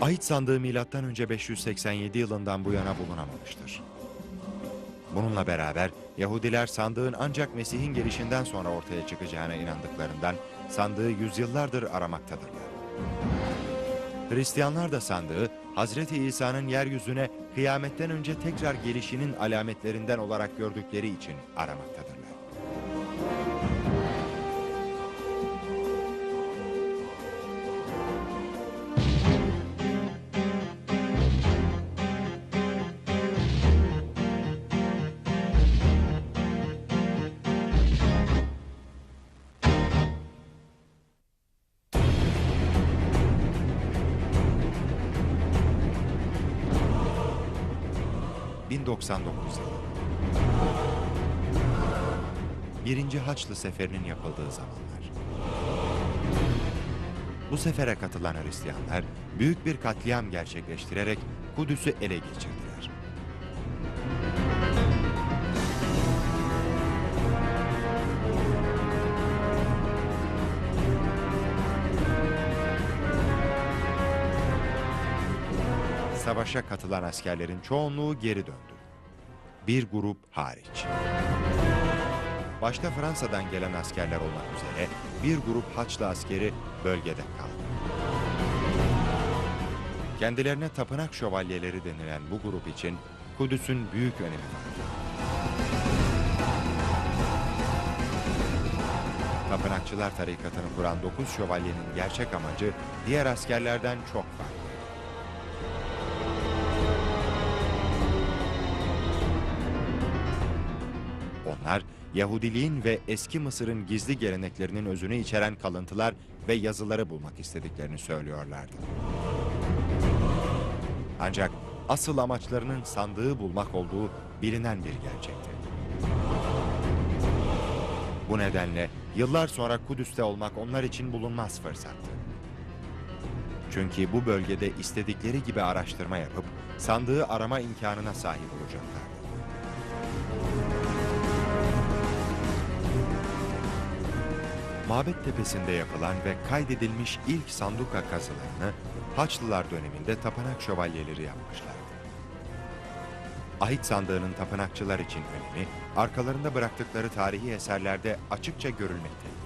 Ahit sandığı önce 587 yılından bu yana bulunamamıştır. Bununla beraber Yahudiler sandığın ancak Mesih'in gelişinden sonra ortaya çıkacağına inandıklarından sandığı yüzyıllardır aramaktadırlar. Hristiyanlar da sandığı Hazreti İsa'nın yeryüzüne kıyametten önce tekrar gelişinin alametlerinden olarak gördükleri için aramaktadırlar. ...1099 yılı. Birinci Haçlı Seferi'nin yapıldığı zamanlar. Bu sefere katılan Hristiyanlar büyük bir katliam gerçekleştirerek Kudüs'ü ele geçirdiler. Savaşa katılan askerlerin çoğunluğu geri döndü. Bir grup hariç. Başta Fransa'dan gelen askerler olmak üzere bir grup Haçlı askeri bölgede kaldı. Kendilerine tapınak şövalyeleri denilen bu grup için Kudüs'ün büyük önemi vardı. Tapınakçılar tarikatını kuran dokuz şövalyenin gerçek amacı diğer askerlerden çok farklı. Onlar Yahudiliğin ve eski Mısır'ın gizli geleneklerinin özünü içeren kalıntılar ve yazıları bulmak istediklerini söylüyorlardı. Ancak asıl amaçlarının sandığı bulmak olduğu bilinen bir gerçekti. Bu nedenle yıllar sonra Kudüs'te olmak onlar için bulunmaz fırsattı. Çünkü bu bölgede istedikleri gibi araştırma yapıp sandığı arama imkanına sahip olacaklardı. Mabet tepesinde yapılan ve kaydedilmiş ilk sanduka kazılarını Haçlılar döneminde tapınak şövalyeleri yapmışlardı. Ahit sandığının tapınakçılar için önemi arkalarında bıraktıkları tarihi eserlerde açıkça görülmektedir.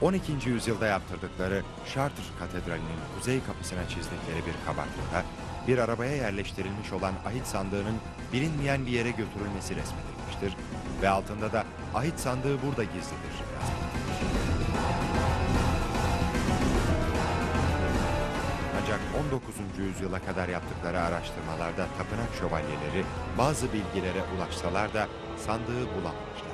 12. yüzyılda yaptırdıkları Chartres Katedrali'nin kuzey kapısına çizdikleri bir kabartmada bir arabaya yerleştirilmiş olan ahit sandığının bilinmeyen bir yere götürülmesi resmedilmiştir ve altında da ahit sandığı burada gizlidir. Ancak 19. yüzyıla kadar yaptıkları araştırmalarda tapınak şövalyeleri bazı bilgilere ulaşsalar da sandığı bulamamışlar.